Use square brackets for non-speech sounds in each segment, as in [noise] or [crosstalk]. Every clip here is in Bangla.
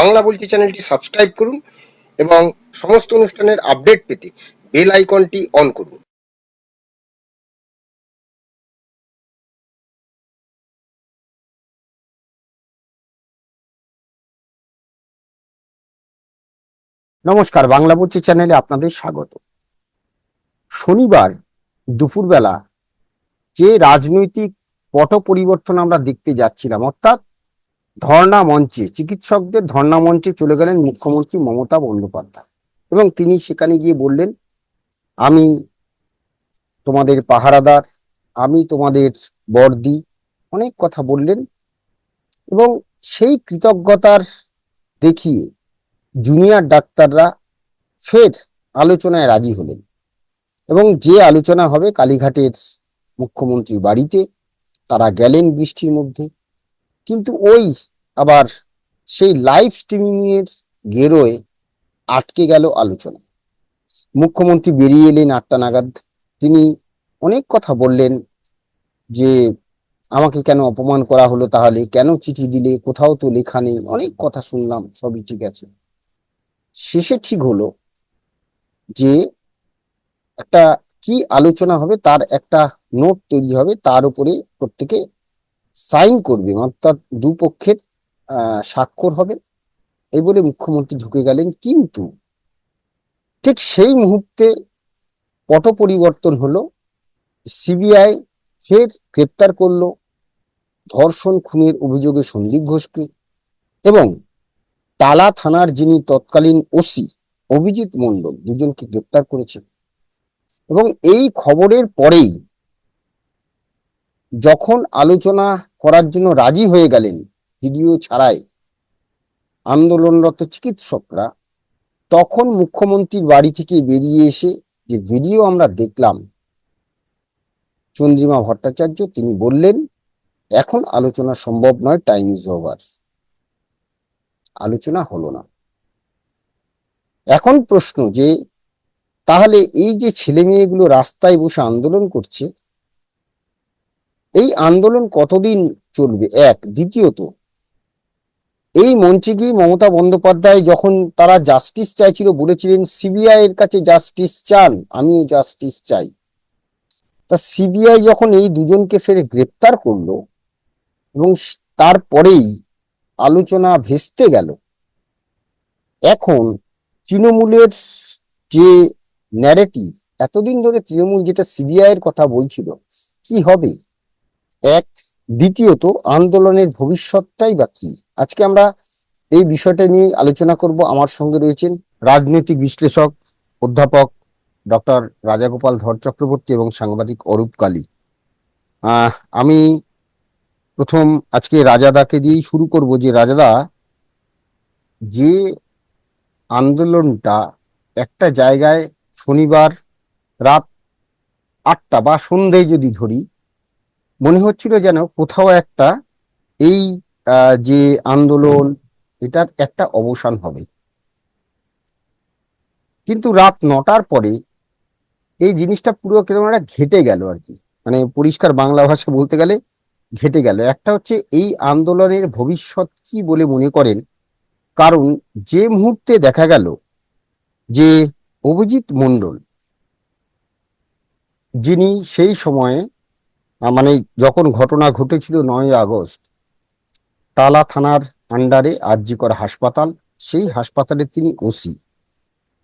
বাংলা বলছি চ্যানেলটি সাবস্ক্রাইব করুন এবং সমস্ত অনুষ্ঠানের আপডেট পেতে বেল আইকনটি অন করুন। নমস্কার, বাংলা বলছি চ্যানেলে আপনাদের স্বাগত। শনিবার দুপুরবেলা যে রাজনৈতিক পট পরিবর্তন আমরা দেখতে যাচ্ছিলাম, অর্থাৎ ধর্ণা মঞ্চে চিকিৎসকদের ধর্ণা মঞ্চে চলে গেলেন মুখ্যমন্ত্রী মমতা বন্দ্যোপাধ্যায়। এবং তিনি সেখানে গিয়ে বললেন, আমি তোমাদের পাহারাদার, আমি তোমাদের বর্দি, অনেক কথা বললেন। এবং সেই কৃতজ্ঞতার দেখিয়ে জুনিয়র ডাক্তাররা ফের আলোচনায় রাজি হলেন। এবং যে আলোচনা হবে কালীঘাটের মুখ্যমন্ত্রীর বাড়িতে, তারা গেলেন বৃষ্টির মধ্যে। কিন্তু ওই আবার সেই লাইভ স্ট্রিমিং এর গেরোয় আটকে গেল আলোচনা। মুখ্যমন্ত্রী বেরিয়ে এলেন আটটা নাগাদ। তিনি অনেক কথা বললেন যে, আমাকে কেন অপমান করা হলো তাহলে? কেন চিঠি দিলে? কোথাও তো লেখা নেই। অনেক কথা শুনলাম, সবই ঠিক আছে। শেষে ঠিক হলো যে, একটা কি আলোচনা হবে, তার একটা নোট তৈরি হবে, তার উপরে প্রত্যেকে সাইন করবে অর্থাৎ দুপক্ষের স্বাক্ষর হবে। এই বলে মুখ্যমন্ত্রী ঢুকে গেলেন, কিন্তু ঠিক সেই মুহূর্তে পট পরিবর্তন হলো, সিবিআই ফের গ্রেপ্তার করল ধর্ষণ খুনের অভিযোগে সন্দীপ ঘোষকে এবং টালা থানার যিনি তৎকালীন ওসি অভিজিৎ মণ্ডল দুজনকে গ্রেপ্তার করেছেন। এবং এই খবরের পরেই যখন আলোচনা করার জন্য রাজি হয়ে গেলেন ভিডিও ছাড়াই আন্দোলনরত চিকিৎসকরা, তখন মুখ্যমন্ত্রীর বাড়ি থেকে বেরিয়ে এসে যে ভিডিও আমরা দেখলাম, চন্দ্রিমা ভট্টাচার্য তিনি বললেন, এখন আলোচনা সম্ভব নয় টাইম ইজ ওভার আলোচনা হলো না। এখন প্রশ্ন যে, তাহলে এই যে ছেলে মেয়েগুলো রাস্তায় বসে আন্দোলন করছে এই আন্দোলন কতদিন চলবে? এক। দ্বিতীয়ত, এই মঞ্চে গিয়ে মমতা বন্দ্যোপাধ্যায় যখন তারা জাস্টিস চাইছিল, বলেছিলেন সিবিআই এর কাছে জাস্টিস চান, আমিও জাস্টিস চাই। তা সিবিআই যখন এই দুজনকে ফেরে গ্রেপ্তার করল এবং তারপরেই আলোচনা ভেস্তে গেল, এখন তৃণমূলের যে ন্যারেটিভ এতদিন ধরে তৃণমূল যেটা সিবিআই এর কথা বলছিল, কি হবে? এক, দ্বিতীয়ত, আন্দোলনের ভবিষ্যৎটাই বা কি? আজকে আমরা এই বিষয়টা নিয়ে আলোচনা করব। আমার সঙ্গে রয়েছেন রাজনৈতিক বিশ্লেষক, অধ্যাপক ডক্টর রাজাগোপাল ধর চক্রবর্তী এবং সাংবাদিক অরূপ কালী। আমি প্রথম আজকে রাজাদাকে দিয়েই শুরু করব যে, রাজাদা, যে আন্দোলনটা একটা জায়গায় শনিবার রাত আটটা বা সন্ধ্যায় যদি ধরি মনে হচ্ছিল যেন কোথাও একটা এই যে আন্দোলন, এটার একটা অবসান হবে। কিন্তু রাত নটার পরে এই জিনিসটা পুরো কীরকম একটা ঘেটে গেল আর কি। মানে পরিষ্কার বাংলা ভাষা বলতে গেলে ঘেটে গেল। একটা হচ্ছে এই আন্দোলনের ভবিষ্যৎ কি বলে মনে করেন? কারণ যে মুহূর্তে দেখা গেল যে অভিজিৎ মণ্ডল, যিনি সেই সময়ে মানে যখন ঘটনা ঘটেছিল নয় আগস্ট টালা থানার আন্ডারে আরজিকর হাসপাতাল, সেই হাসপাতালে তিনি ওসি।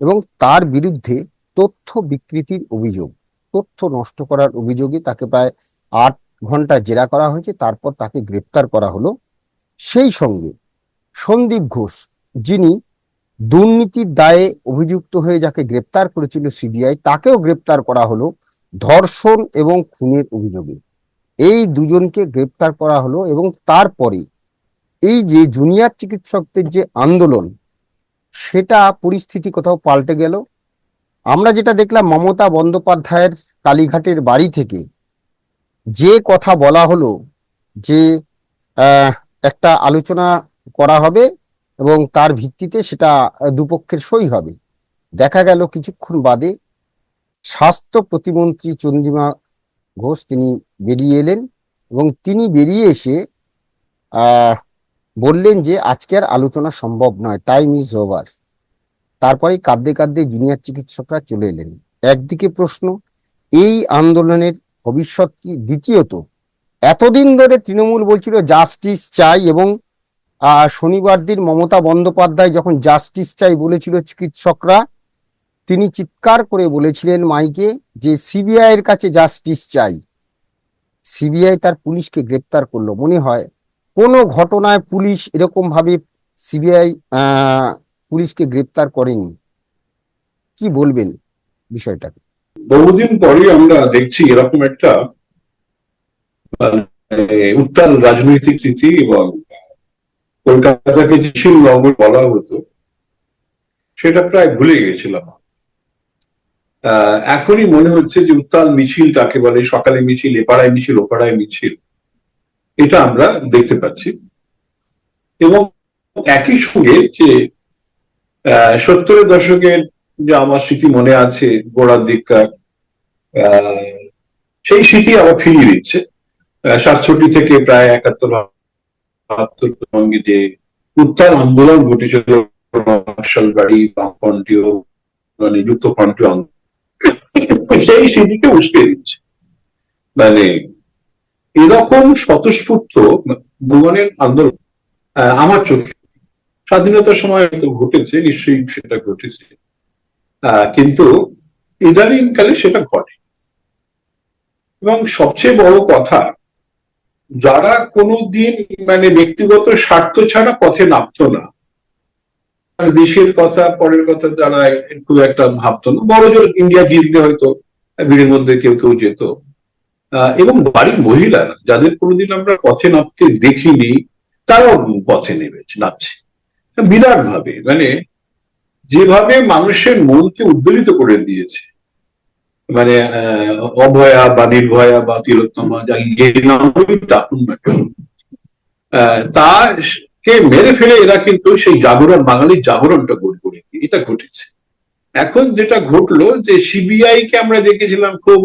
এবং তার বিরুদ্ধে তথ্য বিকৃতির অভিযোগ, তথ্য নষ্ট করার অভিযোগে তাকে প্রায় আট ঘণ্টা জেরা করা হয়েছে, তারপর তাকে গ্রেপ্তার করা হলো। সেই সঙ্গে সন্দীপ ঘোষ, যিনি দুর্নীতির দায়ে অভিযুক্ত হয়ে যাকে গ্রেপ্তার করেছিল সিবিআই, তাকেও গ্রেপ্তার করা হলো ধর্ষণ এবং খুনের অভিযোগে। এই দুজনকে গ্রেপ্তার করা হলো এবং তারপরে এই যে জুনিয়র চিকিৎসকদের যে আন্দোলন, সেটা পরিস্থিতি কোথাও পাল্টে গেল। আমরা যেটা দেখলাম, মমতা বন্দ্যোপাধ্যায়ের কালীঘাটের বাড়ি থেকে যে কথা বলা হলো যে একটা আলোচনা করা হবে এবং তার ভিত্তিতে সেটা দুপক্ষের সই হবে। দেখা গেল কিছুক্ষণ বাদে স্বাস্থ্য প্রতিমন্ত্রী চন্দ্রিমা ঘোষ, তিনি বেরিয়ে এলেন এবং তিনি বেরিয়ে এসে বললেন যে আজকে আর আলোচনা সম্ভব নয় টাইম ইজ ওভার তারপরে কাঁদতে কাঁদতে জুনিয়র চিকিৎসকরা চলে এলেন। একদিকে প্রশ্ন, এই আন্দোলনের ভবিষ্যৎ কি? দ্বিতীয়ত, এতদিন ধরে তৃণমূল বলছিল জাস্টিস চাই এবং শনিবার দিন মমতা বন্দ্যোপাধ্যায় যখন জাস্টিস চাই বলেছিল চিকিৎসকরা, তিনি চিৎকার করে বলেছিলেন মাইকে যে সিবিআই এর কাছে জাস্টিস চাই। সিবিআই তার পুলিশকে গ্রেপ্তার করল। মনে হয় কোনো ঘটনায় পুলিশ এরকম ভাবে সিবিআই পুলিশকে গ্রেপ্তার করেনি। কি বলবেন বিষয়টাকে? বহুদিন পরে আমরা দেখছি এরকম একটা মানে, উত্তাল রাজনৈতিক স্থিতি এবং কলকাতাকে যে বলা হতো সেটা প্রায় ভুলে গেছিলাম। এখনই মনে হচ্ছে যে উত্তাল মিছিল তাকে বলে, সকালে মিছিল, এপাড়ায় মিছিল, ওপাড়ায় মিছিল। এটা আমরা দেখতে পাচ্ছি। এবং একই সঙ্গে যে সত্তরের দশকের যে আমার স্মৃতি মনে আছে, গোড়ার দিককার সেই স্মৃতি আবার ফিরিয়ে দিচ্ছে। সাতষট্টি থেকে প্রায় একাত্তর, বাহাত্তর সঙ্গে যে উত্তাল আন্দোলন ঘটেছিল নকশাল বাড়ি মানে যুক্তফ্রন্টীয় আন্দোলন। সেই স্মৃতিকে উস্কে দিচ্ছে। মানে এরকম স্বতঃস্ফূর্ত ভুবনের আন্দোলন আমার চোখে। স্বাধীনতার সময় তো ঘটেছে, নিশ্চয়ই সেটা ঘটেছে। কিন্তু ইদানিংকালে সেটা ঘটে। এবং সবচেয়ে বড় কথা, যারা কোনোদিন মানে ব্যক্তিগত স্বার্থ ছাড়া পথে নামতো না দেশের কথা পরের কথা যারা খুব একটা ভাবতো না। বড় জোর ইন্ডিয়া জিতলে হয়তো ভিড়ের মধ্যে কেউ কেউ যেত। এবং বাড়ির মহিলারা যাদের কোনোদিন আমরা পথে নামতে দেখিনি তারাও পথে নেমেছে নামছে। বিরাট ভাবে মানে যেভাবে মানুষের মনকে উদ্দোলিত করে দিয়েছে মানে অভয়া বা নির্ভয়া বা তিলোত্তমা যা যে নামই আহ, তাকে মেরে ফেলে এরা কিন্তু সেই জাগরণ বাঙালির জাগরণটা গড়ে দিয়ে এটা ঘটেছে। এখন যেটা ঘটলো যে সিবিআই কে আমরা দেখেছিলাম খুব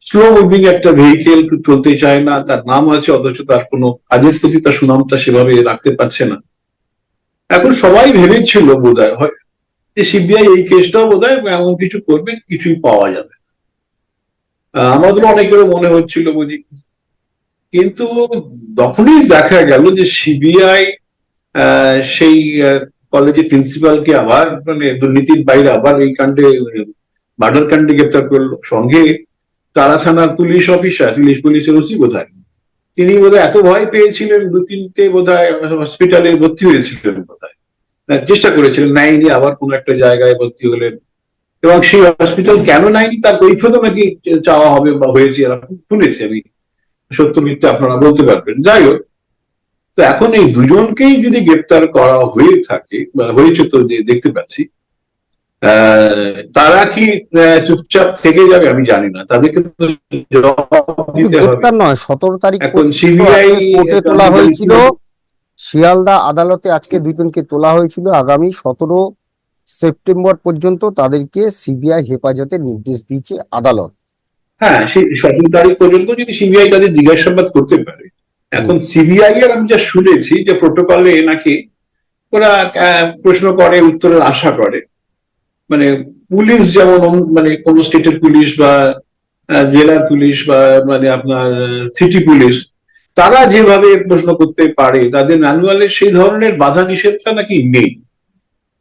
স্লো মুভিং একটা ভেহিকেল চলতে চায় না তার নাম আছে অথচ তার কোনো কাজের প্রতি তার সুনামটা সেভাবে রাখতে পারছে না। এখন সবাই ভেবেছিল বোধ হয় যে সিবিআই এই কেসটাও বোধ হয় এমন কিছু করবে কিছুই পাওয়া যাবে আহ, আমাদের অনেকেরও মনে হচ্ছিল বুঝি কিন্তু তখনই দেখা গেল যে সিবিআই সেই কলেজের প্রিন্সিপালকে আবার মানে দুর্নীতির বাইরে আবার এই কাণ্ডে মার্ডার কাণ্ডে গ্রেপ্তার করল। সঙ্গে তারা থানার পুলিশ অফিসার পুলিশ পুলিশের ওসি বোধহয়। তিনি বোধহয় এত ভয় পেয়েছিলেন দু তিনটে বোধহয় হসপিটালে ভর্তি হয়েছিলেন বোধহয়। আহ, চেষ্টা করেছিলেন নাইনি আবার কোন একটা জায়গায় ভর্তি হলেন। এবং সেই হসপিটাল কেন নাইনি তার কৈফত নাকি চাওয়া হবে বা হয়েছে এরকম শুনেছি আমি। সত্য মিথ্যে আপনারা বলতে পারবেন। যাই হোক তো এখন এই দুজনকেই যদি গ্রেপ্তার করা হয়ে থাকে হয়েছে তো যে দেখতে পাচ্ছি তারা কি চুপচাপ থেকে যাবে আমি জানি না। তাদেরকে তো গ্রেপ্তার নয় সতেরো তারিখ এখন সিবিআই কোর্টে তোলা হয়েছিল। শিয়ালদা আদালতে আজকে দুজনকে তোলা হয়েছিল। আগামী সতেরো সেপ্টেম্বর পর্যন্ত তাদেরকে সিবিআই হেফাজতের নির্দেশ দিয়েছে আদালত। হ্যাঁ সেই সতেরো তারিখ পর্যন্ত যদি সিবিআই তাদের জিজ্ঞাসাবাদ করতে পারে। এখন সিবিআই এর আমি যা শুনেছি যে প্রোটোকলে নাকি ওরা প্রশ্ন করে উত্তরের আশা করে। মানে পুলিশ যেমন মানে কোন স্টেটের পুলিশ বা জেলার পুলিশ বা মানে আপনার সিটি পুলিশ তারা যেভাবে প্রশ্ন করতে পারে তাদের ম্যানুয়ালে সেই ধরনের বাধা নিষেধটা নাকি নেই।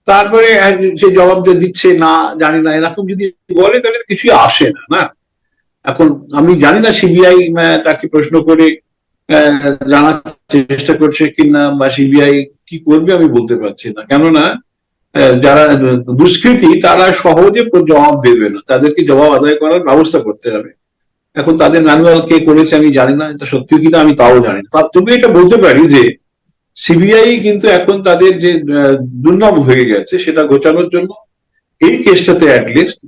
তারপরে সে জবাব যে দিচ্ছে না জানি না এরকম যদি বলে তাহলে কিছুই আসে না না? এখন আমি জানি না সিবিআই তাকে প্রশ্ন করে জানার চেষ্টা করছে কিনা বা সিবিআই কি করবে আমি বলতে পারছি না। কেননা যারা দুষ্কৃতী, তারা সহজে জবাব দেবে না। তাদেরকে জবাব আদায় করার ব্যবস্থা করতে হবে। এখন তাদের ম্যানুয়াল কে করেছে আমি জানি না, এটা সত্যি কিনা আমি তাও জানি না। তবে এটা বলতে পারি যে, সিবিআই কিন্তু এখন তাদের যে দুর্নাম হয়ে গেছে, সেটা ঘোচানোর জন্য এই কেসটাতে অ্যাটলিস্ট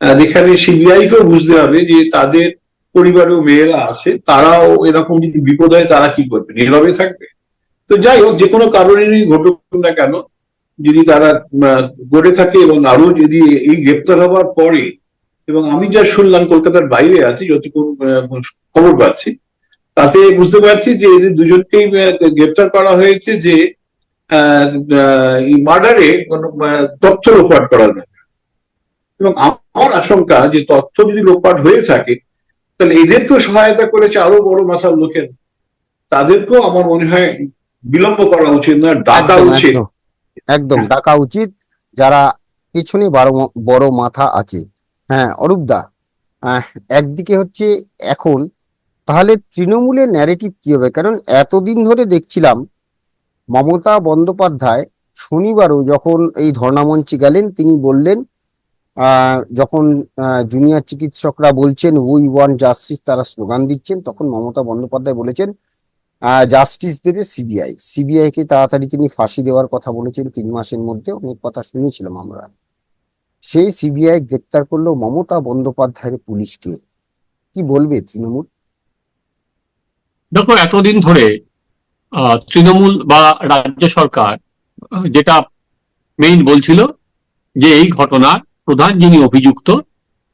যেখানে সিবিআই কেও বুঝতে হবে যে তাদের পরিবারেও মেয়েরা আছে তারাও এরকম যদি বিপদ হয় তারা কি করবে? নীরবে থাকবে? তো যাই হোক যে কোনো কারণেরই ঘটুক না কেন যদি তারা গড়ে থাকে এবং আরও যদি এই গ্রেপ্তার হওয়ার পরে এবং আমি যা শুনলাম কলকাতার বাইরে আছি যতটুকু আহ, খবর পাচ্ছি তাতে বুঝতে পারছি যে এদের দুজনকেই গ্রেপ্তার করা হয়েছে যে মার্ডারে কোনো তথ্য লোপাট করা যায় এবং আমার আশঙ্কা যে তথ্য যদি লোপাট হয়ে থাকে তাহলে এদেরকেও সহায়তা করেছে আরও বড় মাথার লোকের। তাদেরকেও আমার মনে হয় বিলম্ব করা উচিত না ডাকা উচিত। একদম, ডাকা উচিত। যারা পিছনে বড় বড় মাথা আছে। হ্যাঁ অরূপদা আহ, একদিকে হচ্ছে এখন তাহলে তৃণমূলের ন্যারেটিভ কি হবে? কারণ এতদিন ধরে দেখছিলাম মমতা বন্দ্যোপাধ্যায় শনিবারও যখন এই ধর্ণামঞ্চে গেলেন তিনি বললেন যখন জুনিয়র চিকিৎসকরা বলছেন উই ওয়ান জাস্টিস তারা স্লোগান দিচ্ছেন। তখন মমতা বন্দ্যোপাধ্যায় বলেছেন জাস্টিস দেবে সিবিআই সিবিআই কে তাড়াতাড়ি তিনি ফাঁসি দেওয়ার কথা বলেছেন তিন মাসের মধ্যে। অনেক কথা শুনেছিলাম আমরা। সেই সিবিআই গ্রেপ্তার করল মমতা বন্দ্যোপাধ্যায়ের পুলিশকে। কি বলবে তৃণমূল? দেখো, এতদিন ধরে তৃণমূল বা রাজ্য সরকার যেটা মেইন বলছিল যে এই ঘটনার প্রধান যিনি অভিযুক্ত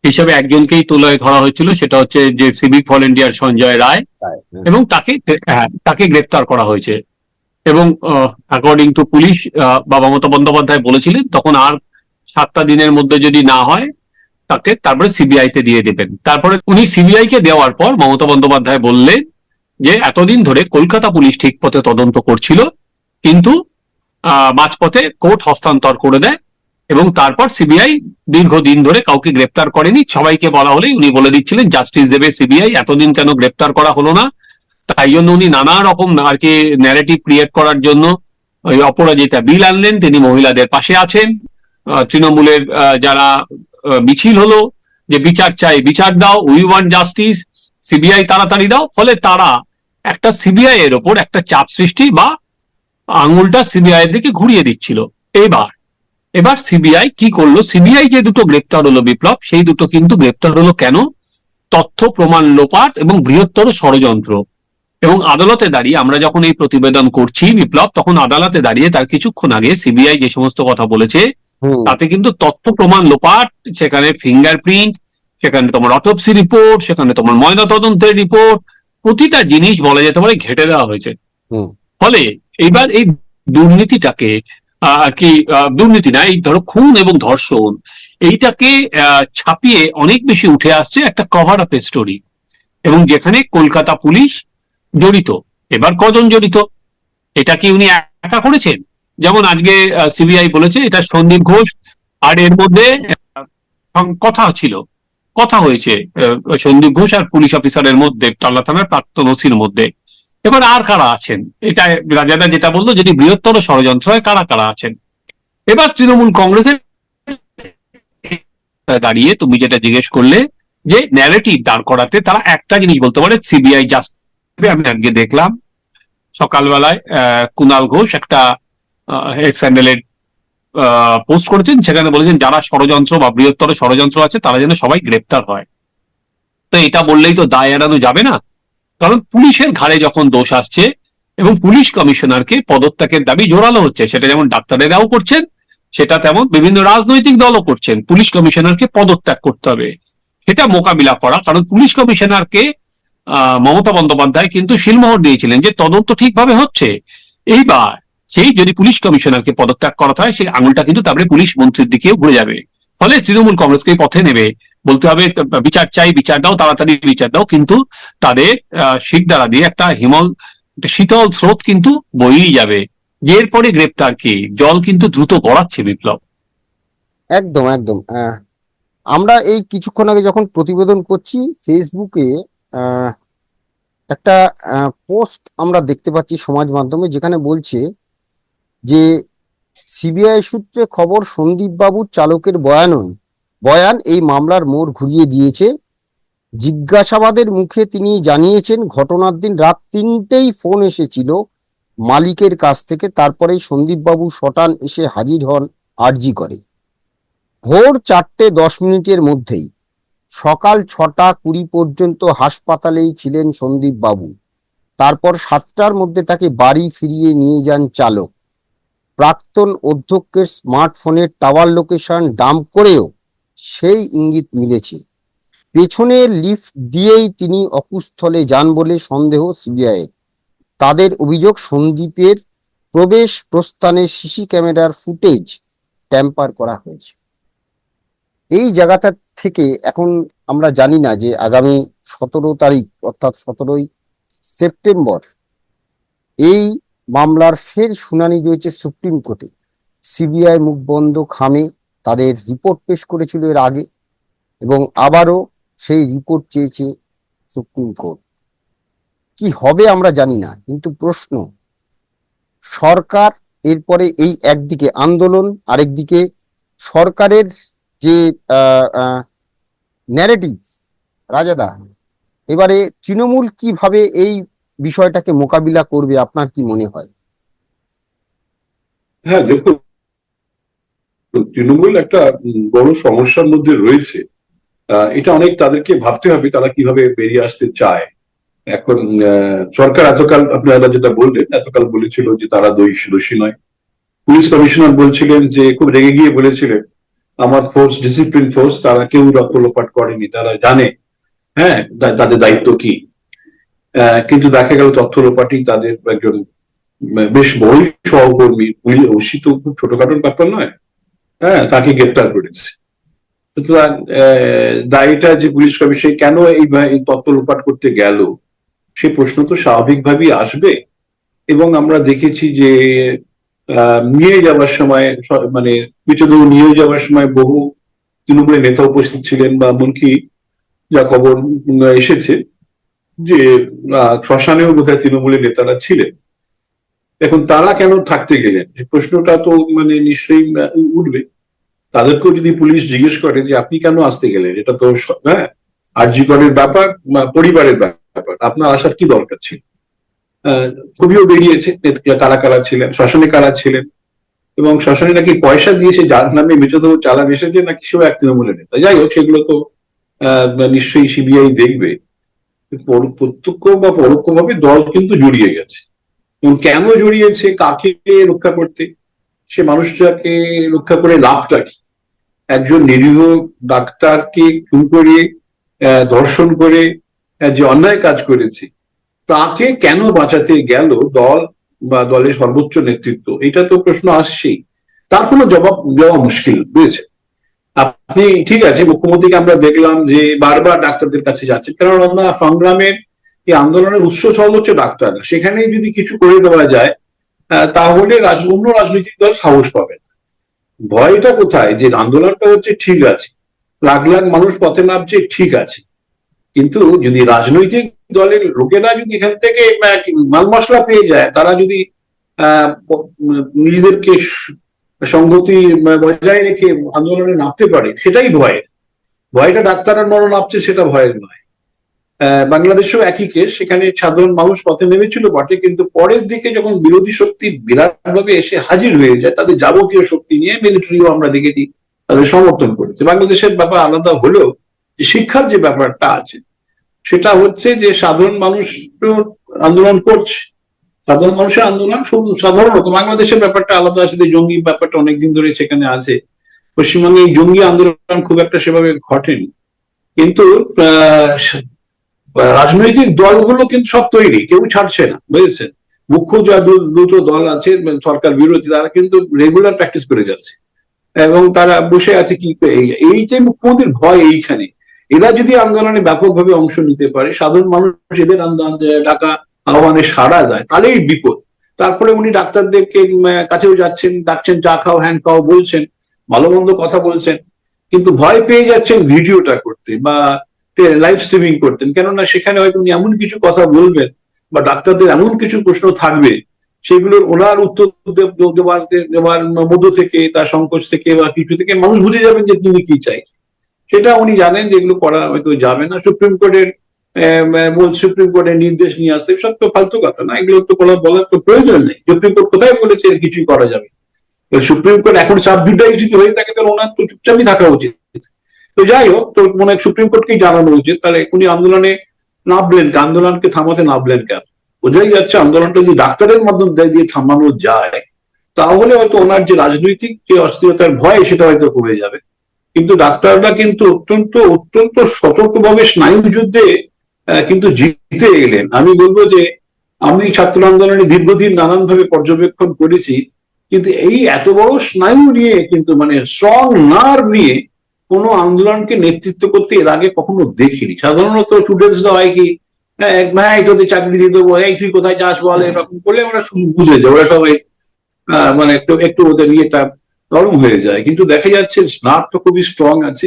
হিসেবে একজনকেই তোলায় ধরা হয়েছিল সেটা হচ্ছে যে সিভিক ভলেন্টিয়ার সঞ্জয় রায় এবং তাকে হ্যাঁ, তাকে গ্রেপ্তার করা হয়েছে। এবং অ্যাকর্ডিং টু পুলিশ আহ, বা মমতা বন্দ্যোপাধ্যায় বলেছিলেন তখন আর সাতটা দিনের মধ্যে যদি না হয় তাকে তারপরে সিবিআই তে দিয়ে দেবেন। তারপরে উনি সিবিআই কে দেওয়ার পর মমতা বন্দ্যোপাধ্যায় বললেন যে এতদিন ধরে কলকাতা পুলিশ ঠিক পথে তদন্ত করছিল কিন্তু আহ, মাঝপথে কোর্ট হস্তান্তর করে দেয় এবং তারপর সিবিআই দীর্ঘদিন ধরে কাউকে গ্রেপ্তার করেনি। সবাইকে বলা হলেই উনি বলে দিচ্ছিলেন, জাস্টিস দেবে সিবিআই এতদিন কেন গ্রেপ্তার করা হলো না? তাই জন্য উনি নানা রকম আর কি ন্যারেটিভ ক্রিয়েট করার জন্য ওই অপরাজিতা বিল আনলেন। তিনি মহিলাদের পাশে আছেন। তৃণমূলের যারা মিছিল হলো, যে বিচার চাই, বিচার দাও উই ওয়ান্ট জাস্টিস সিবিআই তাড়াতাড়ি দাও। ফলে তারা একটা সিবিআই এর ওপর একটা চাপ সৃষ্টি বা আঙুলটা সিবিআই এর দিকে ঘুরিয়ে দিচ্ছিল। এবার এবার সিবিআই কি করল? সিবিআই যে দুটো গ্রেপ্তার হলো বিপ্লব সেই দুটো কিন্তু গ্রেপ্তার হলো কেন? তথ্য প্রমাণ লোপাট এবং বৃহত্তর ষড়যন্ত্র। এবং আদালতে দাঁড়িয়ে আমরা যখন এই প্রতিবেদন করছি বিপ্লব তখন আদালতে দাঁড়িয়ে তার কিছুক্ষণ আগে সিবিআই যে সমস্ত কথা বলেছে তাতে কিন্তু তথ্য প্রমাণ লোপাট সেখানে ফিঙ্গারপ্রিন্ট সেখানে তোমার অটোপসি রিপোর্ট সেখানে তোমার ময়না তদন্তের রিপোর্ট প্রতিটা জিনিস বলা যেতে পারে ঘেটে দেওয়া হয়েছে। ফলে এবার এই দুর্নীতিটাকে আর কি দুর্নীতি না, এই ধরো খুন এবং ধর্ষণ, এইটাকে ছাপিয়ে অনেক বেশি উঠে আসছে একটা কভার আপ স্টোরি এবং যেখানে কলকাতা পুলিশ জড়িত। এবার কজন জড়িত? এটা কি উনি একা করেছেন? যেমন আজকে সিবিআই বলেছে, এটা সন্দীপ ঘোষ, আর এর মধ্যে কথা ছিল। কথা হয়েছে সন্দীপ ঘোষ আর পুলিশ অফিসারের মধ্যে টাল্লা থানার প্রাক্তন ওসির মধ্যে। এবার আর কারা আছেন? এটা রাজাদা যেটা বলল, যদি বৃহত্তর ষড়যন্ত্র হয়, কারা কারা আছেন? এবার তৃণমূল কংগ্রেসের দাঁড়িয়ে তুমি যেটা জিজ্ঞেস করলে, যে ন্যারেটিভ দাঁড় করাতে তারা একটা জিনিস বলতে পারে সিবিআই জাস্ট আমি আজকে দেখলাম, সকালবেলায় কুনাল ঘোষ একটা এক্স হ্যান্ডেলের পোস্ট করেছেন, সেখানে বলেছেন, যারা ষড়যন্ত্র বা বৃহত্তর ষড়যন্ত্র আছে, তারা যেন সবাই গ্রেপ্তার হয়। তো এটা বললেই তো দায় এড়ানো যাবে না? কারণ পুলিশের ঘাড়ে যখন দোষ আসছে এবং পুলিশ কমিশনারকে পদত্যাগের দাবি জোরালো হচ্ছে, সেটা যেমন ডাক্তারেরাও করছেন, সেটা তেমন বিভিন্ন রাজনৈতিক দলও করছেন। পুলিশ কমিশনারকে পদত্যাগ করতে হবে। সেটা মোকাবিলা করা, কারণ পুলিশ কমিশনারকে মমতা বন্দ্যোপাধ্যায় কিন্তু শিলমোহর দিয়েছিলেন যে তদন্ত ঠিকভাবে হচ্ছে। এইবার সেই যদি পুলিশ কমিশনারকে পদত্যাগ করা হয়, সেই আঙুলটা কিন্তু তারপরে পুলিশ মন্ত্রীর দিকেও ঘুরে যাবে। ফলে তৃণমূল কংগ্রেসকে পথে নেবে। বলতে হবে, বিচার চাই, বিচার দাও, তাড়াতাড়ি বিচার দাও, কিন্তু তাদের শিখ দ্বারা দিয়ে একটা হিমল শীতল স্রোত কিন্তু বইই যাবে। এরপরে গ্রেপ্তার কি? জল কিন্তু দ্রুত গড়াচ্ছে বিপ্লব। একদম একদম। আমরা এই কিছুক্ষণ আগে যখন প্রতিবেদন করছি, ফেসবুকে একটা পোস্ট আমরা দেখতে পাচ্ছি সমাজ মাধ্যমে, যেখানে বলছে যে সিবিআই সূত্রে খবর সন্দীপ বাবুর চালকের বয়ানই বয়ান, এই মামলার মোড় ঘুরিয়ে দিয়েছে। জিজ্ঞাসাবাদের মুখে তিনি জানিয়েছেন, ঘটনার দিন রাত তিনটেই ফোন এসেছিল মালিকের কাছ থেকে। তারপরেই সন্দীপ বাবু শটান এসে হাজির হন আর্জি করে। ভোর চারটে দশ মিনিটের মধ্যেই, সকাল ছটা কুড়ি পর্যন্ত হাসপাতালেই ছিলেন সন্দীপ বাবু তারপর সাতটার মধ্যে তাকে বাড়ি ফিরিয়ে নিয়ে যান চালক। প্রাক্তন অধ্যক্ষের স্মার্টফোনের টাওয়ার লোকেশন ডাম্প করেও সেই ইঙ্গিত মিলেছে। পেছনে লিফট দিয়েই তিনি অকুস্থলে যান বলে সন্দেহ সিবিআই তাদের অভিযোগ, সন্দীপের প্রবেশ প্রস্থানে সিসি ক্যামেরার ফুটেজ ট্যাম্পার করা হয়েছে। এই জায়গাটা থেকে এখন আমরা জানি না যে আগামী সতেরো তারিখ, অর্থাৎ সতেরোই সেপ্টেম্বর, এই মামলার ফের শুনানি রয়েছে সুপ্রিম কোর্টে। সিবিআই মুখ বন্ধ খামে, তাদের রিপোর্ট পেশ করেছিল এর আগে এবং আবারও সেই রিপোর্ট চেয়েছে সুপ্রিম কোর্ট। কি হবে আমরা জানি না, কিন্তু প্রশ্ন, সরকার এরপরে এই একদিকে আন্দোলন, আরেকদিকে সরকারের যে ন্যারেটিভ রাজাদা এবারে তৃণমূল কীভাবে এই বিষয়টাকে মোকাবিলা করবে, আপনার কি মনে হয়? হ্যাঁ দেখুন, তৃণমূল একটা বড় সমস্যার মধ্যে রয়েছে। এটা অনেক তাদেরকে ভাবতে হবে তারা কীভাবে বেরিয়ে আসতে চায়। এখন সরকার এতকাল, আপনারা যেটা বললেন, এতকাল বলেছিল যে তারা দোষী দোষী নয়। পুলিশ কমিশনার বলছিলেন যে, খুব রেগে গিয়ে বলেছিলেন, আমার ফোর্স ডিসিপ্লিন ফোর্স তারা কেউ রক্ত লোপাট করেনি, তারা জানে। হ্যাঁ তাদের দায়িত্ব কি? কিন্তু দেখা গেল তথ্য লোপাটি তাদের একজন বেশ বড়ই সহকর্মী, উইল ওসি তো খুব ছোটখাটোর ব্যাপার নয় হ্যাঁ তাকে গ্রেপ্তার করেছে। সুতরাং দায়ীটা যে পুলিশ কমিশন কেন এই তথ্য লোপাট করতে গেল? সে প্রশ্ন তো স্বাভাবিকভাবেই আসবে। এবং আমরা দেখেছি যে নিয়ে যাওয়ার সময় মানে মৃতদেহ নিয়ে যাওয়ার সময় বহু তৃণমূলের নেতা উপস্থিত ছিলেন বা এমনকি যা খবর এসেছে যে শ্মশানেও বোধহয় তৃণমূলের নেতারা ছিলেন। এখন তারা কেন থাকতে গেলেন? প্রশ্নটা তো মানে নিশ্চয়ই উঠবে। তাদেরকেও যদি পুলিশ জিজ্ঞেস করে যে আপনি কেন আসতে গেলেন? এটা তো হ্যাঁ আরজিকরের ব্যাপার পরিবারের ব্যাপার। আপনার আসার কি দরকার ছিল? ছবিও বেরিয়েছে কারা কারা ছিলেন শ্মশানে কারা ছিলেন? এবং শ্মশানে নাকি পয়সা দিয়েছে যার নামে মৃতদেহ চালান এসেছে নাকি সেও এক তৃণমূলের নেতা? যাই হোক সেগুলো তো আহ, নিশ্চয়ই সিবিআই দেখবে। প্রত্যক্ষ বা পরোক্ষভাবে দল কিন্তু জড়িয়ে গেছে। এবং কেন জড়িয়েছে, কাকে রক্ষা করতে, সে মানুষটাকে রক্ষা করে লাভটা কি? একজন নিরীহ ডাক্তারকে খুন করে ধর্ষণ করে যে অন্যায় কাজ করেছে, তাকে কেন বাঁচাতে গেল দল বা দলের সর্বোচ্চ নেতৃত্ব? এটা তো প্রশ্ন আসছেই। তার কোনো জবাব দেওয়া মুশকিল বুঝেছে আপনি, ঠিক আছে, মুখ্যমন্ত্রীকে আমরা দেখলাম যে বারবার ডাক্তারদের কাছে যাচ্ছেন কারণ আমরা সংগ্রামের এই আন্দোলনের উৎস হচ্ছে ডাক্তার সেখানে যদি কিছু করে দেওয়া যায় তাহলে অন্য রাজনৈতিক দল সাহস পাবে। ভয়টা কোথায়? যে আন্দোলনটা হচ্ছে ঠিক আছে, লাখ লাখ মানুষ পথে নামছে, ঠিক আছে। কিন্তু যদি রাজনৈতিক দলের লোকেরা যদি এখান থেকে মাল মশলা পেয়ে যায়, তারা যদি নিজেদেরকে সংগতি বজায় রেখে আন্দোলনে নামতে পারে, সেটাই ভয়ের ভয়টা ডাক্তারের মরণ নামছে, সেটা ভয়ের নয়। বাংলাদেশেও একই কেস সেখানে সাধারণ মানুষ পথে নেমেছিল বটে, কিন্তু পরের দিকে যখন বিরোধী শক্তি বিরাটভাবে এসে হাজির হয়ে যায়, তাদের যাবতীয় শক্তি নিয়ে মিলিটারিও আমরা দেখেছি, তাদের সমর্থন করেছে। বাংলাদেশের ব্যাপার আলাদা হলেও যে শিক্ষার যে ব্যাপারটা আছে, সেটা হচ্ছে যে সাধারণ মানুষ আন্দোলন করছে সাধারণ মানুষের আন্দোলন সাধারণত বাংলাদেশের ব্যাপারটা আলাদা আছে জঙ্গি ব্যাপারটা অনেকদিন ধরে সেখানে আছে। পশ্চিমবঙ্গে এই জঙ্গি আন্দোলন খুব একটা সেভাবে ঘটেনি। কিন্তু রাজনৈতিক দলগুলো কিন্তু সব তৈরি, কেউ ছাড়ছে না, বুঝেছেন? মুখ্য যা দুটো দল আছে, সরকার বিরোধী, তারা কিন্তু রেগুলার প্র্যাকটিস করে যাচ্ছে। এবং তারা বসে আছে কি এই যে মুখ্যমন্ত্রীর ভয় এইখানে। এরা যদি আন্দোলনে ব্যাপকভাবে অংশ নিতে পারে, সাধারণ মানুষ এদের আন্দোলন ডাকা আহ্বানে সাড়া দেয় তাহলেই বিপদ। তারপরে উনি ডাক্তারদেরকে কাছেও যাচ্ছেন, ডাকছেন, চা খাও, হ্যান খাও বলছেন ভালো মন্দ কথা বলছেন, কিন্তু ভয় পেয়ে যাচ্ছেন ভিডিওটা করতে বা লাইভ স্ট্রিমিং করতেন। কেননা সেখানে হয়তো উনি এমন কিছু কথা বলবেন বা ডাক্তারদের এমন কিছু প্রশ্ন থাকবে, সেগুলোর ওনার উত্তর দেওয়ার দেওয়ার মধ্য থেকে, তার সংকোচ থেকে বা কিছু থেকে মানুষ বুঝে যাবেন যে তিনি কি চাই। সেটা উনি জানেন যে এগুলো করা হয়তো যাবে না। সুপ্রিম কোর্টের সুপ্রিম কোর্টের নির্দেশ নিয়ে আসতে। সব তো ফালতু কথা না, এগুলো তো কোনো বলার তো প্রয়োজন নেই। সুপ্রিম কোর্ট কোথায় বলেছে কিছুই করা যাবে? সুপ্রিম কোর্ট এখন সাবজুডাইজ যদি হয়ে থাকে তাহলে ওনার তো চুপচাপই থাকা উচিত। তো যাই হোক, তো মনে হয় সুপ্রিম কোর্টকেই জানানো উচিত। তাহলে উনি আন্দোলনে নামলেন? আন্দোলনকে থামাতে নামলেন কেন? বোঝাই যাচ্ছে আন্দোলনটা যদি ডাক্তারের মাধ্যমে দিয়ে থামানো যায়, তাহলে হয়তো ওনার যে রাজনৈতিক যে অস্থিরতার ভয়, সেটা হয়তো কমে যাবে। কিন্তু ডাক্তাররা কিন্তু অত্যন্ত অত্যন্ত সতর্কভাবে স্নায়ু যুদ্ধে কিন্তু জিতে এলেন আমি বলব যে, আমি ছাত্র আন্দোলনে দীর্ঘদিন নানানভাবে পর্যবেক্ষণ করেছি, কিন্তু এই এত বড় স্নায়ু নিয়ে কিন্তু মানে স্ট্রং নার্ভ নিয়ে কোনো আন্দোলনকে নেতৃত্ব করতে এর আগে কখনো দেখিনি। সাধারণত স্টুডেন্টসরা হয় কি হ্যাঁ তোদের চাকরি দিয়ে দেবো, এই তুই কোথায় যাস বল? এরকম করলে ওরা শুধু বুঝে যায়, ওরা সবাই মানে একটু একটু ওদের ইয়েটা নরম হয়ে যায়। কিন্তু দেখা যাচ্ছে স্নার্ভ তো খুবই স্ট্রং আছে।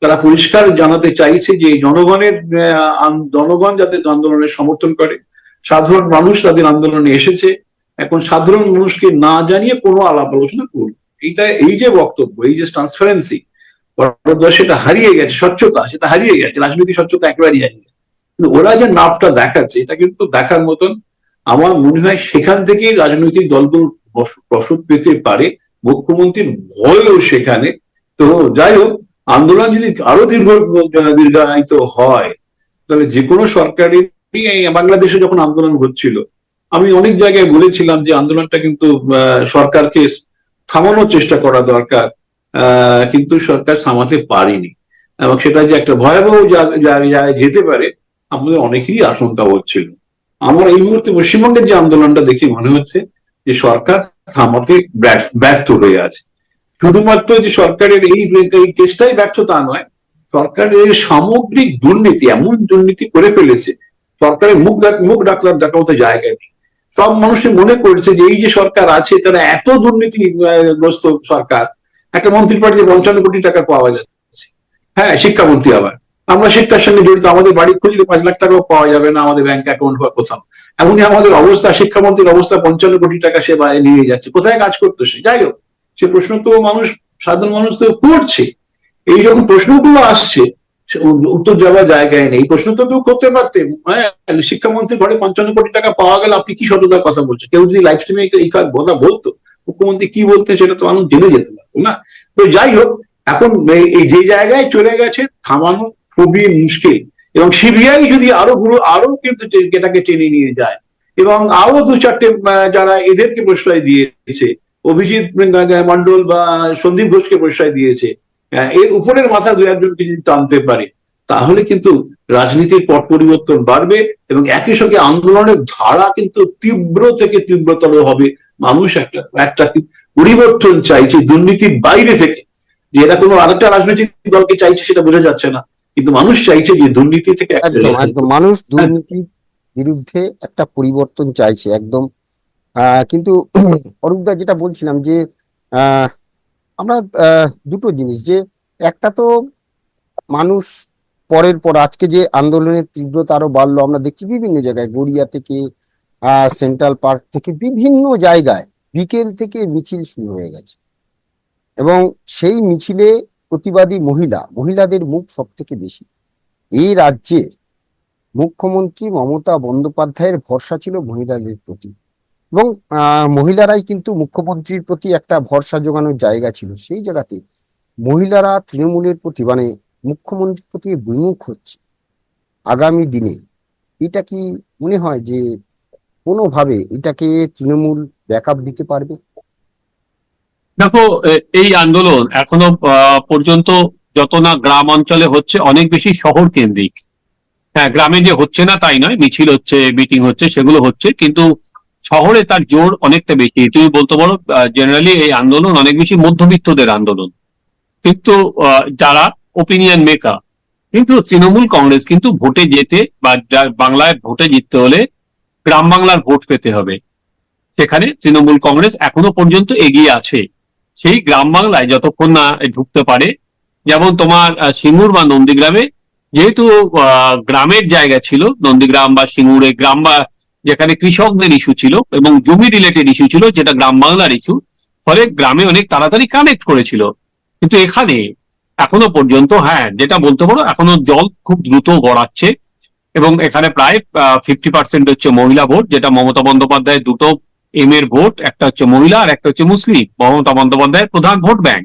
তারা পরিষ্কার জানাতে চাইছে যে জনগণের জনগণ যাতে আন্দোলনের সমর্থন করে। সাধারণ মানুষ তাদের আন্দোলনে এসেছে। এখন সাধারণ মানুষকে না জানিয়ে কোনো আলাপ আলোচনা করবে এইটা, এই যে বক্তব্য, এই যে ট্রান্সপারেন্সি সেটা হারিয়ে গেছে, স্বচ্ছতা, সেটা হারিয়ে গেছে রাজনীতি স্বচ্ছতা একেবারেই হারিয়ে গেছে। কিন্তু ওরা যে নাপটা দেখাচ্ছে, এটা কিন্তু দেখার মতন আমার মনে হয় সেখান থেকেই রাজনৈতিক দলগুলো বস- রসদ পেতে পারে। মুখ্যমন্ত্রীর ভয়ও সেখানে। তো যাই হোক আন্দোলন যদি আরও দীর্ঘ, দীর্ঘায়িত হয়, তাহলে যে কোনো সরকারি বাংলাদেশে যখন আন্দোলন হচ্ছিল, আমি অনেক জায়গায় বলেছিলাম যে আন্দোলনটা কিন্তু সরকারকে থামানোর চেষ্টা করা দরকার কিন্তু সরকার থামাতে পারেনি। এবং সেটা যে একটা ভয়াবহ যেতে পারে, আমাদের অনেকেরই আশঙ্কা হচ্ছিল। আমার এই মুহূর্তে পশ্চিমবঙ্গের যে আন্দোলনটা দেখে মনে হচ্ছে যে সরকার থামাতে ব্যর্থ হয়ে আছে। শুধুমাত্র যে সরকারের এই চেষ্টাই ব্যর্থ তা নয় সরকারের সামগ্রিক দুর্নীতি এমন দুর্নীতি করে ফেলেছে সরকারের মুখ মুখ ডাকলার দেখার মতো জায়গা নেই। সব মানুষই মনে করছে যে এই যে সরকার আছে তারা এত দুর্নীতি আহ, গ্রস্ত সরকার একটা মন্ত্রী পার্টিতে পঞ্চান্ন কোটি টাকা পাওয়া যাচ্ছে। হ্যাঁ শিক্ষামন্ত্রী আবার। আমরা শিক্ষার সঙ্গে জড়িত আমাদের বাড়ি খুঁজলে পাঁচ লাখ টাকাও পাওয়া যাবে না আমাদের ব্যাংক অ্যাকাউন্ট বা কোথাও। এমনই আমাদের অবস্থা শিক্ষামন্ত্রীর অবস্থা পঞ্চান্ন কোটি টাকা সে নিয়ে যাচ্ছে। কোথায় কাজ করতো সে? যাই হোক। সে প্রশ্ন তো মানুষ, সাধারণ মানুষ তো করছে। এই যখন প্রশ্নগুলো আসছে উত্তর যাওয়ার জায়গায় নেই। প্রশ্ন তো কেউ করতে পারতেন হ্যাঁ শিক্ষামন্ত্রীর ঘরে পঞ্চান্ন কোটি টাকা পাওয়া গেল, আপনি কি সততার কথা বলছেন? কেউ যদি লাইভ স্ট্রিমে এই কথা বলতো, মুখ্যমন্ত্রী কি বলতেন সেটা তো মানুষ জেনে যেতে পারতো না। তো যাই হোক, এখন এই- এই যে জায়গায় চলে গেছে, থামানো খুবই মুশকিল। এবং সিবিআই যদি আরও গুরু আরও কিন্তু এটাকে টেনে নিয়ে যায়। এবং আরও দু চারটে যারা এদেরকে প্রশ্রয় দিয়েছে অভিজিৎ মন্ডল বা সন্দীপ ঘোষকে প্রশ্রয় দিয়েছে। এর উপরের মাথা দু একজনকে যদি টানতে পারে তাহলে কিন্তু রাজনীতির পট পরিবর্তন বাড়বে এবং একই সঙ্গে আন্দোলনের ধারা কিন্তু তীব্র থেকে তীব্রতর হবে। মানুষ একটা একটা পরিবর্তন চাইছে দুর্নীতির বাইরে থেকে। যে এটা কোনো আরেকটা রাজনৈতিক দলকে চাইছে সেটা বোঝা যাচ্ছে না। কিন্তু মানুষ চাইছে যে দুর্নীতি থেকে মানুষ দুর্নীতির বিরুদ্ধে একটা পরিবর্তন চাইছে একদম কিন্তু [clears throat] অরূপদা যেটা বলছিলাম যে আমরা দুটো জিনিস যে, একটা তো মানুষ পরের পর আজকে যে আন্দোলনের তীব্রতা আরও বাড়লো, আমরা দেখছি বিভিন্ন জায়গায়, গড়িয়া থেকে সেন্ট্রাল পার্ক থেকে, বিভিন্ন জায়গায় বিকেল থেকে মিছিল শুরু হয়ে গেছে। এবং সেই মিছিলে প্রতিবাদী মহিলা, মহিলাদের মুখ সব থেকে বেশি। এই রাজ্যে মুখ্যমন্ত্রী মমতা বন্দ্যোপাধ্যায়ের ভরসা ছিল মহিলাদের প্রতি। এবং মহিলারাই কিন্তু মুখ্যমন্ত্রীর প্রতি একটা ভরসা জোগানোর জায়গা ছিল। সেই জায়গাতে মহিলারা তৃণমূলের প্রতি মানে মুখ্যমন্ত্রীর প্রতি বিমুখ হচ্ছে আগামী দিনে। এটা কি মনে হয় যে কোনোভাবে এটাকে তৃণমূল ব্যাকআপ দিতে পারবে? দেখো এই আন্দোলন এখনও পর্যন্ত যত না গ্রাম অঞ্চলে হচ্ছে, অনেক বেশি শহর কেন্দ্রিক। হ্যাঁ গ্রামে যে হচ্ছে না, তাই নয়। মিছিল হচ্ছে, মিটিং হচ্ছে, সেগুলো হচ্ছে। কিন্তু শহরে তার জোর অনেকটা বেশি। তুমি বলতে পারো জেনারেলি এই আন্দোলন অনেক বেশি মধ্যবিত্তদের আন্দোলন। কিন্তু যারা ওপিনিয়ন মেকার কিন্তু তৃণমূল কংগ্রেস কিন্তু ভোটে যেতে বা বাংলায় ভোটে জিততে হলে গ্রাম বাংলার ভোট পেতে হবে। সেখানে তৃণমূল কংগ্রেস এখনও পর্যন্ত এগিয়ে আছে। সেই গ্রাম বাংলায় যতক্ষণ না ঢুকতে পারে, যেমন তোমার সিঙ্গুর বা নন্দীগ্রামে, যেহেতু গ্রামের জায়গা ছিল, নন্দীগ্রাম বা সিঙ্গুরে গ্রাম বা যেখানে কৃষকদের ইস্যু ছিল এবং জমি রিলেটেড ইস্যু ছিল যেটা গ্রাম বাংলার ইস্যু ফলে গ্রামে অনেক তাড়াতাড়ি কানেক্ট করেছিল। কিন্তু এখানে এখনও পর্যন্ত হ্যাঁ যেটা বলতে পারো এখনও জল খুব দ্রুত গড়াচ্ছে এবং এখানে প্রায় ফিফটি পার্সেন্ট হচ্ছে মহিলা ভোট যেটা মমতা বন্দ্যোপাধ্যায়ের দুটো এম এর ভোট একটা হচ্ছে মহিলা আর একটা হচ্ছে মুসলিম মমতা বন্দ্যোপাধ্যায়ের প্রধান ভোট ব্যাংক।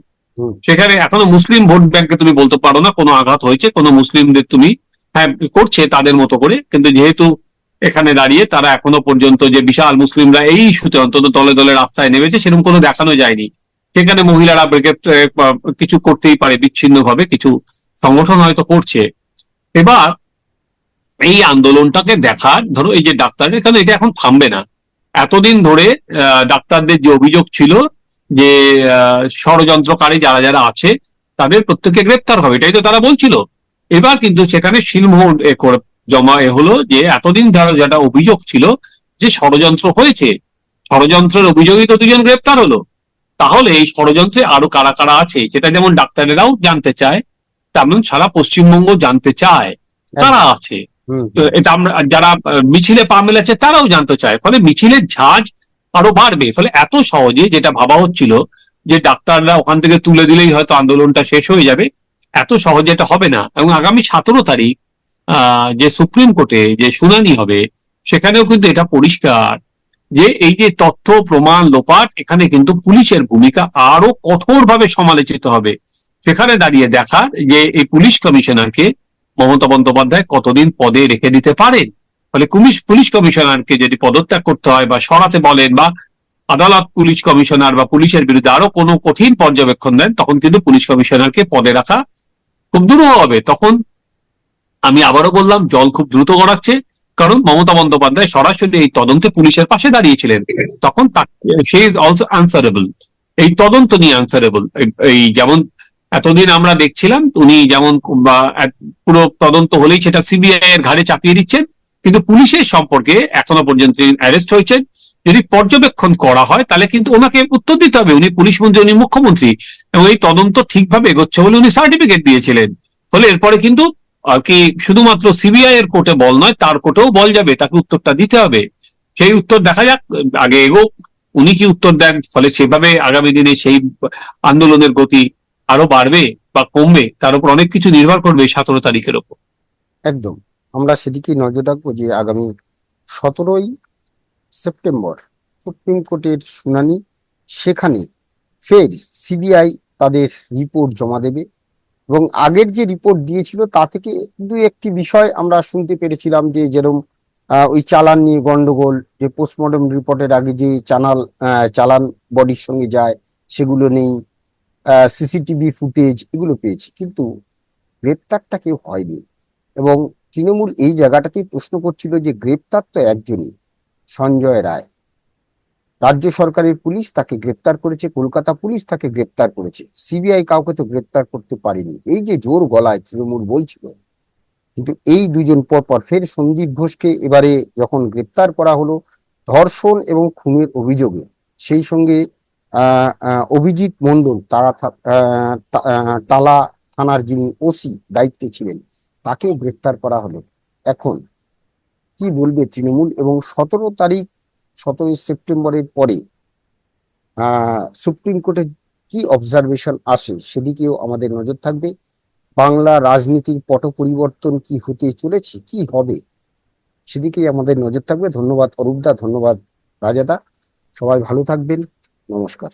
সেখানে এখনও মুসলিম ভোট ব্যাংকে তুমি বলতে পারো না কোনো আঘাত হয়েছে কোনো মুসলিমদের তুমি হ্যাঁ করছে তাদের মতো করে কিন্তু যেহেতু এখানে দাঁড়িয়ে তারা এখনও পর্যন্ত যে বিশাল মুসলিমরা এই ইস্যুতে অন্তত দলে দলে রাস্তায় নেমেছে, সেরকম কোনো দেখানো যায়নি। সেখানে মহিলারা ব্রিগেড কিছু করতেই পারে বিচ্ছিন্ন ভাবে কিছু সংগঠন হয়তো করছে। এবার এই আন্দোলনটাকে দেখার, ধরো এই যে ডাক্তারের কারণ এটা এখন থামবে না। এতদিন ধরে ডাক্তারদের যে অভিযোগ ছিল যে ষড়যন্ত্রকারী যারা যারা আছে, তাদের প্রত্যেকে গ্রেপ্তার হবে, এটাই তো তারা বলছিল। এবার কিন্তু সেখানে করে জমা এ হলো যে এতদিন ধরে যেটা অভিযোগ ছিল যে ষড়যন্ত্র হয়েছে ষড়যন্ত্রের অভিযোগই তো দুজন গ্রেপ্তার হলো। তাহলে এই ষড়যন্ত্রে আরও কারা কারা আছে সেটা যেমন ডাক্তারেরাও জানতে চায় তেমন সারা পশ্চিমবঙ্গ জানতে চায় কারা আছে। তো এটা আমরা যারা মিছিলে পা মেলাচ্ছে তারাও জানতে চায় ফলে মিছিলের ঝাঁজ আরও বাড়বে। ফলে এত সহজে যেটা ভাবা হচ্ছিল যে ডাক্তাররা ওখান থেকে তুলে দিলেই হয়তো আন্দোলনটা শেষ হয়ে যাবে এত সহজে এটা হবে না। এবং আগামী সতেরো তারিখ যে সুপ্রিম কোর্টে যে শুনানি হবে, সেখানেও কিন্তু এটা পরিষ্কার যে এই যে তথ্য, প্রমাণ, লোপাট, এখানে কিন্তু পুলিশের ভূমিকা আরও কঠোরভাবে সমালোচিত হবে। সেখানে দাঁড়িয়ে দেখার যে এই পুলিশ কমিশনারকে মমতা বন্দ্যোপাধ্যায় কতদিন পদে রেখে দিতে পারেন? ফলে পুলিশ পুলিশ কমিশনারকে যদি পদত্যাগ করতে হয় বা সরাতে বলেন বা আদালত পুলিশ কমিশনার বা পুলিশের বিরুদ্ধে আরও কোনো কঠিন পর্যবেক্ষণ দেন, তখন কিন্তু পুলিশ কমিশনারকে পদে রাখা খুব দুরূহ হবে। তখন আমি আবারও বললাম, জল খুব দ্রুত গড়াচ্ছে, কারণ মমতা বন্দ্যোপাধ্যায় সরাসরি এই তদন্তে পুলিশের পাশে দাঁড়িয়েছিলেন। তখন সে অলসো আনসারেবল এই তদন্ত নিয়ে আনসারেবল এই যেমন এতদিন আমরা দেখছিলাম, উনি যেমন পুরো তদন্ত হলেই সেটা সিবিআই এর ঘাড়ে চাপিয়ে দিচ্ছেন, কিন্তু পুলিশের সম্পর্কে এখনও পর্যন্ত অ্যারেস্ট হয়েছেন। যদি পর্যবেক্ষণ করা হয়, তাহলে কিন্তু ওনাকে উত্তর দিতে হবে। উনি পুলিশ মন্ত্রী, উনি মুখ্যমন্ত্রী, এবং এই তদন্ত ঠিকভাবে এগোচ্ছে বলে উনি সার্টিফিকেট দিয়েছিলেন। ফলে এরপরে কিন্তু আর কি শুধুমাত্র সিবিআই এর কোর্টে বল নয়, তার কোর্টেও বল যাবে, তাকে উত্তরটা দিতে হবে। সেই উত্তর দেখা যাক, আগে এগো উনি কি উত্তর দেন? ফলে সেভাবে আগামী দিনে সেই আন্দোলনের গতি আরও বাড়বে বা কমবে, তার উপর অনেক কিছু নির্ভর করবে সতেরো তারিখের উপর একদম। আমরা সেদিকে নজর রাখব যে আগামী সতেরোই সেপ্টেম্বর সুপ্রিম কোর্টের শুনানি, সেখানে ফের সিবিআই তাদের রিপোর্ট জমা দেবে। এবং আগের যে রিপোর্ট দিয়েছিল, তা থেকে দু একটি বিষয় আমরা শুনতে পেরেছিলাম যে যেরকম ওই চালান নিয়ে গন্ডগোল, যে পোস্টমর্টম রিপোর্টের আগে যে চানাল চালান বডির সঙ্গে যায়, সেগুলো নেই সিসিটিভি ফুটেজ এগুলো পেয়েছি। কিন্তু গ্রেপ্তারটা কেউ হয়নি এবং তৃণমূল এই জায়গাটাতেই প্রশ্ন করছিল যে গ্রেপ্তার তো একজনই, সঞ্জয় রায়। রাজ্য সরকারের পুলিশ তাকে গ্রেপ্তার করেছে, কলকাতা পুলিশ তাকে গ্রেপ্তার করেছে। সিবিআই কাউকে তো গ্রেপ্তার করতে পারেনি। এই যে জোর গলায় তৃণমূল বলছিল, কিন্তু এই দুজন পরপর ফের সন্দীপ ঘোষকে এবারে যখন গ্রেপ্তার করা হলো, ধর্ষণ এবং খুনের অভিযোগে, সেই সঙ্গে অভিজিৎ মন্ডল তারা টালা থানার যিনি ওসি দায়িত্বে ছিলেন, তাকেও গ্রেফতার করা হলো। এখন কি বলবে তৃণমূল এবং সতেরো তারিখ সতেরোই সেপ্টেম্বরের পরে সুপ্রিম কোর্টে কি অবজারভেশন আসে সেদিকেও আমাদের নজর থাকবে। বাংলা রাজনীতির পট পরিবর্তন কি হতে চলেছে, কি হবে সেদিকেই আমাদের নজর থাকবে। ধন্যবাদ অরূপদা, ধন্যবাদ রাজাদা। সবাই ভালো থাকবেন। নমস্কার।